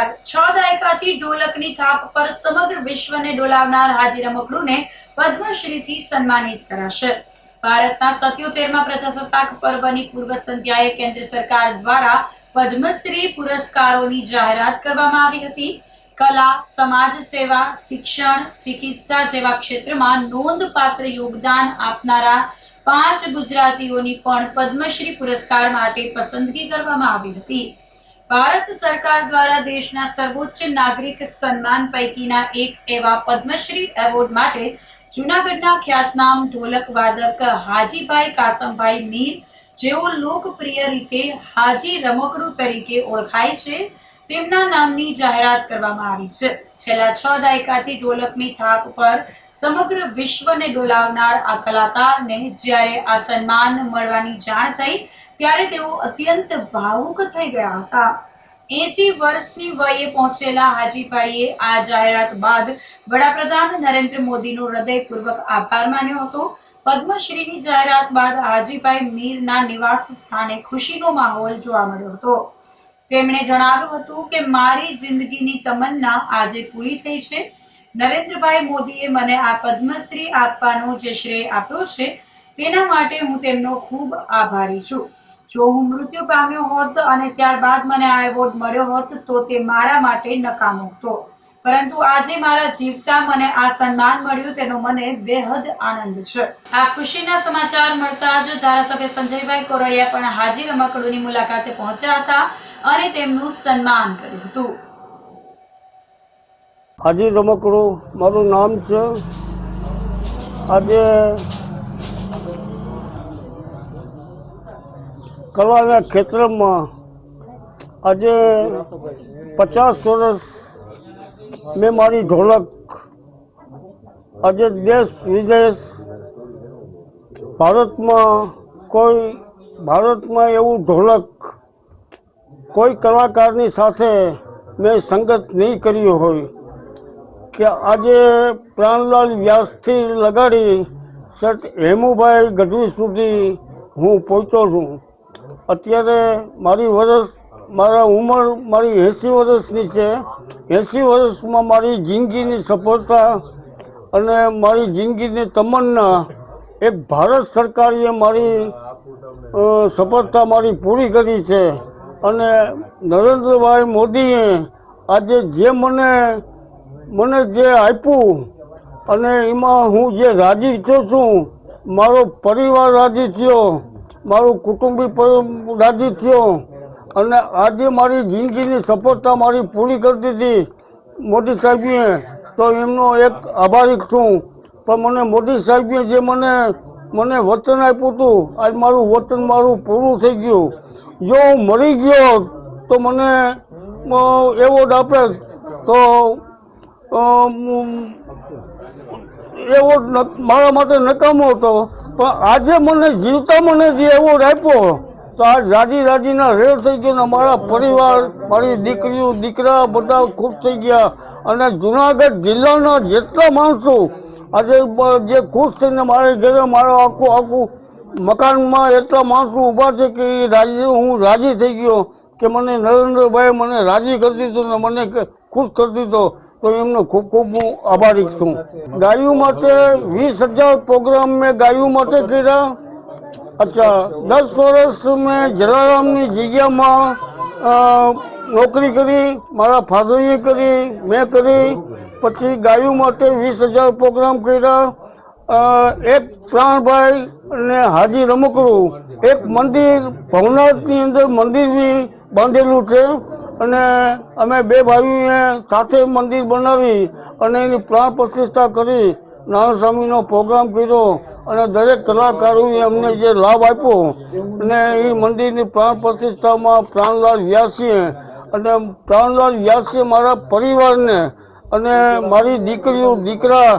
પુરસ્કાર છ દાયકાથી ઢોલકની થાપ પર સમગ્ર વિશ્વને ડોલાવનાર હાજી મકડુને પદ્મશ્રીથી સન્માનિત કરાશે. ભારતના સત્યોતેરમાં પ્રજાસત્તાક પર્વની પૂર્વ સંધ્યાએ કેન્દ્ર સરકાર દ્વારા પદ્મશ્રી પુરસ્કારોની જાહેરાત કરવામાં આવી હતી. કલા, સમાજ સેવા, શિક્ષણ, ચિકિત્સા જેવા ક્ષેત્રમાં નોંધપાત્ર યોગદાન આપનારા પાંચ ગુજરાતીઓની પણ પદ્મશ્રી પુરસ્કાર માટે પસંદગી કરવામાં આવી હતી. ભારત સરકાર દ્વારા દેશના સર્વોચ્ચ નાગરિક સન્માન પૈકીના એક એવા પદ્મશ્રી એવોર્ડ માટે જૂનાગઢના ખ્યાતનામ ઢોલક વાદક હાજીભાઈ કાસમભાઈ મીર, જેઓ લોકપ્રિય રીતે હાજી રમકડું તરીકે ઓળખાય છે, તેમના નામની જાહેરાત કરવામાં આવી છે. છેલ્લા છ દાયકાથી ઢોલકની થાક પર સમગ્ર વિશ્વને ડોલાવનાર આ કલાકારને જ્યારે આ સન્માન મળવાની જાણ થઈ ત્યારે તેઓ અત્યંત ભાવુક થઈ ગયા હતા. એસી વર્ષની વયે પહોંચેલા હાજીભાઈએ આ જાહેરાત બાદ વડાપ્રધાન નરેન્દ્ર મોદીનો હૃદયપૂર્વક આભાર માન્યો હતો. પદ્મશ્રીની જાહેરાત બાદ હાજીભાઈ મીરના નિવાસ સ્થાને ખુશીનો માહોલ જોવા મળ્યો હતો. તેમણે જણાવ્યું હતું કે, મારી જિંદગીની તમન્ના આજે પૂરી થઈ છે. નરેન્દ્રભાઈ મોદીએ મને આ પદ્મશ્રી આપવાનો જે શ્રેય આપ્યો છે, તેના માટે હું તેમનો ખૂબ આભારી છું. જો હું મૃત્યુ પામ્યો હોત અને ત્યારબાદ મને આ એવોર્ડ મળ્યો હોત, તો તે મારા માટે નકામો હતો પરંતુ આજે મારા જીવતા મને આ સન્માન મળ્યું, તેનો મને બેહદ આનંદ છે. આ ખુશીના સમાચાર મળતા જ ધારાસભ્ય સંજયભાઈ કોરડિયા પણ હાજી રમકડોની મુલાકાતે પહોંચ્યા હતા અને તેમનું સન્માન કર્યું હતું. હાજી રમકડું, મારું નામ છે. આજે કલાના ક્ષેત્રમાં આજે પચાસ વર્ષ મેં મારી ઢોલક, આજે દેશ વિદેશ, ભારતમાં કોઈ, ભારતમાં એવું ઢોલક કોઈ કલાકારની સાથે મેં સંગત નહીં કર્યું હોય. કે આજે પ્રાણલાલ વ્યાસથી લગાડી સટ હેમુભાઈ ગઢવી સુધી હું પહોંચ્યો છું. અત્યારે મારી વર્ષ મારા ઉંમર મારી એંસી વર્ષની છે. એંસી વર્ષમાં મારી જિંદગીની સફળતા અને મારી જિંદગીની તમન્ના એક ભારત સરકારે મારી સફળતા મારી પૂરી કરી છે. અને નરેન્દ્રભાઈ મોદીએ આજે જે મને મને જે આપ્યું અને એમાં હું જે રાજી થયો છું, મારો પરિવાર રાજી થયો મારું કુટુંબી રાજી થયો અને આજે મારી જિંદગીની સફળતા મારી પૂરી કરી દીધી મોદી સાહેબે તો એમનો એક આભારી છું. પણ મને મોદી સાહેબે જે મને મને વચન આપ્યું હતું, આજ મારું વચન મારું પૂરું થઈ ગયું. જો હું મરી ગયો તો મને એવોર્ડ આપે તો ન- મારા માટે નકામો હતો. પણ આજે મને જીવતા મને જે એવોર્ડ આપ્યો તો આ રાજી રાજીના રેર થઈ ગયો મારા પરિવાર, મારી દીકરીઓ, દીકરા બધા ખુશ થઈ ગયા. અને જુનાગઢ જિલ્લાના જેટલા માણસો આજે જે ખુશ થઈને મારે ઘરે મારા આખું આખું મકાનમાં એટલા માણસો ઊભા છે કે એ રાજી, હું રાજી થઈ ગયો કે મને નરેન્દ્રભાઈ મને રાજી કરી દીધો ને મને ખુશ કરી દીધો. તો એમનો ખૂબ ખૂબ હું આભારી છું. ગાયો માટે વીસ હજાર પ્રોગ્રામ મેં ગાયો માટે કર્યા. અચ્છા, દસ વર્ષ મેં જલારામની જગ્યામાં નોકરી કરી, મારા ફાધરીએ કરી, મેં કરી, પછી ગાયો માટે વીસ હજાર પ્રોગ્રામ કર્યા. એક પ્રાણભાઈ અને હાજી રમકડું, એક મંદિર, ભવનાથની અંદર મંદિર બી બાંધેલું છે. અને અમે બે ભાઈઓએ સાથે મંદિર બનાવી અને એની પ્રાણ પ્રતિષ્ઠા કરી નારાયણ સ્વામીનો પ્રોગ્રામ કર્યો અને દરેક કલાકારોએ અમને જે લાભ આપ્યો અને એ મંદિરની પ્રાણ પ્રતિષ્ઠામાં પ્રાણલાલ વ્યાસીએ અને પ્રાણલાલ વ્યાસીએ મારા પરિવારને અને મારી દીકરીઓ દીકરા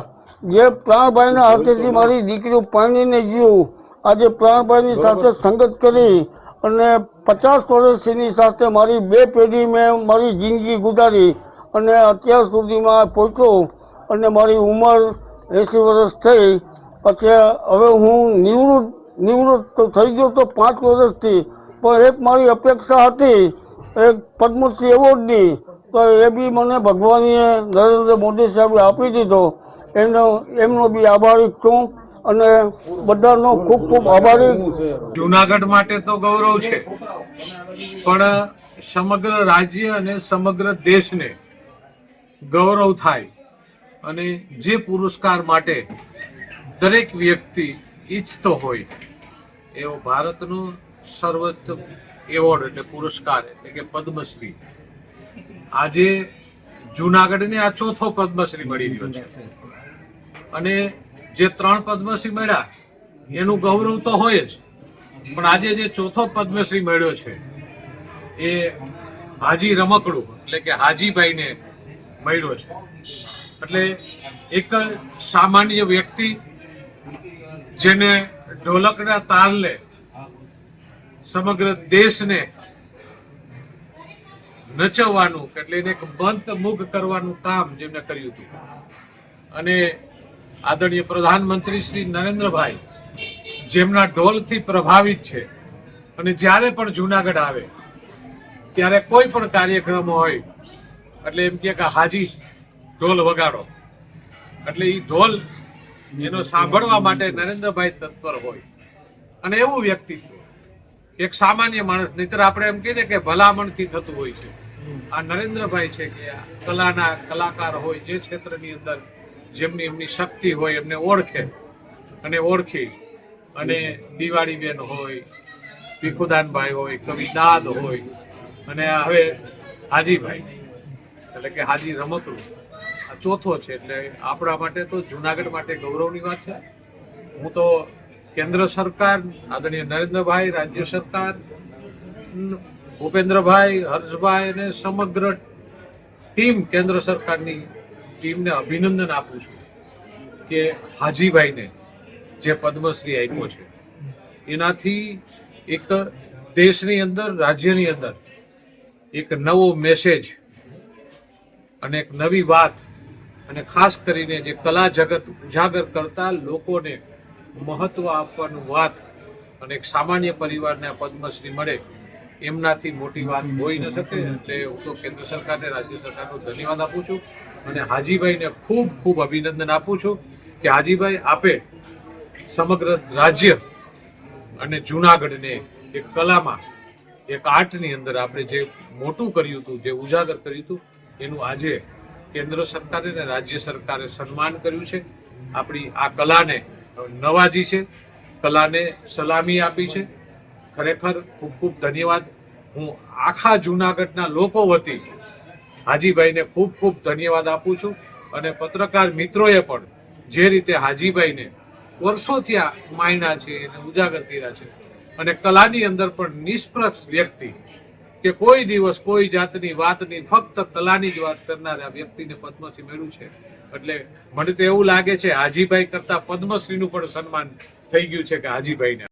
જે પ્રાણભાઈના હાથેથી મારી દીકરીઓ પાણીને ગયું આજે પ્રાણભાઈની સાથે સંગત કરી અને પચાસ વર્ષની સાથે મારી બે પેઢી મેં મારી જિંદગી ગુજારી અને અત્યાર સુધીમાં પહોંચ્યો અને મારી ઉંમર એંસી વર્ષ થઈ. પછી હવે હું નિવૃત્ત નિવૃત્ત તો થઈ ગયો તો પાંચ વર્ષથી, પણ એક મારી અપેક્ષા હતી, એક પદ્મશ્રી એવોર્ડની. તો એ બી મને ભગવાનીએ નરેન્દ્ર મોદી સાહેબે આપી દીધો. એનો, એમનો બી આભારી છું. અને બધાનો ખૂબ ખૂબ આભારી. જુનાગઢ માટે તો ગૌરવ છે. પણ સમગ્ર રાજ્ય અને સમગ્ર દેશને ગૌરવ થાય અને જે પુરસ્કાર માટે દરેક વ્યક્તિ ઈચ્છતો હોય, એવો ભારતનો સર્વોચ્ચ એવોર્ડ એટલે પુરસ્કાર એટલે કે પદ્મશ્રી. આજે જુનાગઢને આ ચોથો પદ્મશ્રી મળી રહ્યો છે. અને જે ત્રણ પદ્મશ્રી મળ્યા, એનું ગૌરવ તો હોય જ, પણ આજે જે ચોથો પદ્મશ્રી મળ્યો છે, એ હાજી રમકડું, એટલે કે હાજીભાઈને મળ્યો છે. એટલે એક સામાન્ય વ્યક્તિ જેને ઢોલકના તાલને સમગ્ર દેશને નચવવાનું, એટલે એને એક મંત મુગ કરવાનું કામ જેમને કર્યું હતું. અને આદરણીય પ્રધાનમંત્રી શ્રી નરેન્દ્રભાઈ, જેમના ઢોલથી પ્રભાવિત છે અને જ્યારે પણ જુનાગઢ આવે, ત્યારે કોઈ પણ કાર્યક્રમ હોય, એટલે એમ કે હાજી, ઢોલ વગાડો. એટલે એ ઢોલ એનો સાંભળવા માટે નરેન્દ્રભાઈ તત્પર હોય. અને એવું વ્યક્તિત્વ. એક સામાન્ય માણસ, નહીતર આપણે એમ કહીએ કે ભલામણથી થતું હોય છે. આ નરેન્દ્રભાઈ છે કે કલાના કલાકાર હોય જે ક્ષેત્રની અંદર જેમની એમની શક્તિ હોય એમને ઓળખે અને ઓળખી. અને દિવાળીબેન હોય ભીખુદાનભાઈ હોય, કવિ દાદ હોય, અને હવે હાજીભાઈ. એટલે કે હાજી રમકડું આ ચોથો છે, એટલે આપણા માટે તો જુનાગઢ માટે ગૌરવની વાત છે. હું તો કેન્દ્ર સરકાર, આદરણીય નરેન્દ્રભાઈ, રાજ્ય સરકાર ભૂપેન્દ્રભાઈ, હર્ષભાઈ અને સમગ્ર ટીમ કેન્દ્ર સરકારની ટીમને અભિનંદન આપું છું કે હાજીભાઈને જે પદ્મશ્રી આપ્યો છે, એનાથી એક દેશની અંદર, રાજ્યની અંદર એક નવો મેસેજ અને એક નવી વાત અને ખાસ કરીને જે કલા જગત ઉજાગર કરતા લોકોને મહત્વ આપવાનું વાત અને એક સામાન્ય પરિવારને આ પદ્મશ્રી મળે, એમનાથી મોટી વાત હોઈ ન શકે. એટલે હું તો કેન્દ્ર સરકારને, રાજ્ય સરકારનો ધન્યવાદ આપું છું. અને હાજીભાઈને ખૂબ ખૂબ અભિનંદન આપું છું કે હાજીભાઈ આપે સમગ્ર રાજ્ય અને જુનાગઢને એક કલામાં, એક આર્ટની અંદર આપણે જે મોટું કર્યું હતું, જે ઉજાગર કર્યું હતું, એનું આજે કેન્દ્ર સરકારે અને રાજ્ય સરકારે સન્માન કર્યું છે. આપણી આ કલાને નવાજી છે. કલાને સલામી આપી છે. ખરેખર ખૂબ ખૂબ ધન્યવાદ. હું આખા જુનાગઢના લોકો વતી હાજીભાઈને ખૂબ ખૂબ ધન્યવાદ આપું છું અને પત્રકાર મિત્રોએ પણ જે રીતે હાજીભાઈને વર્ષોથી માયના છે એને ઉજાગર કર્યા છે અને કલાની અંદર પણ નિષ્પક્ષ વ્યક્તિ કે કોઈ દિવસ કોઈ જાતની વાતની ફક્ત કલાની જ વાત કરનાર આ વ્યક્તિને પદ્મશ્રી મળ્યું છે. એટલે મને તો એવું લાગે છે હાજીભાઈ કરતા પદ્મશ્રીનું પણ સન્માન થઈ ગયું છે કે હાજીભાઈને.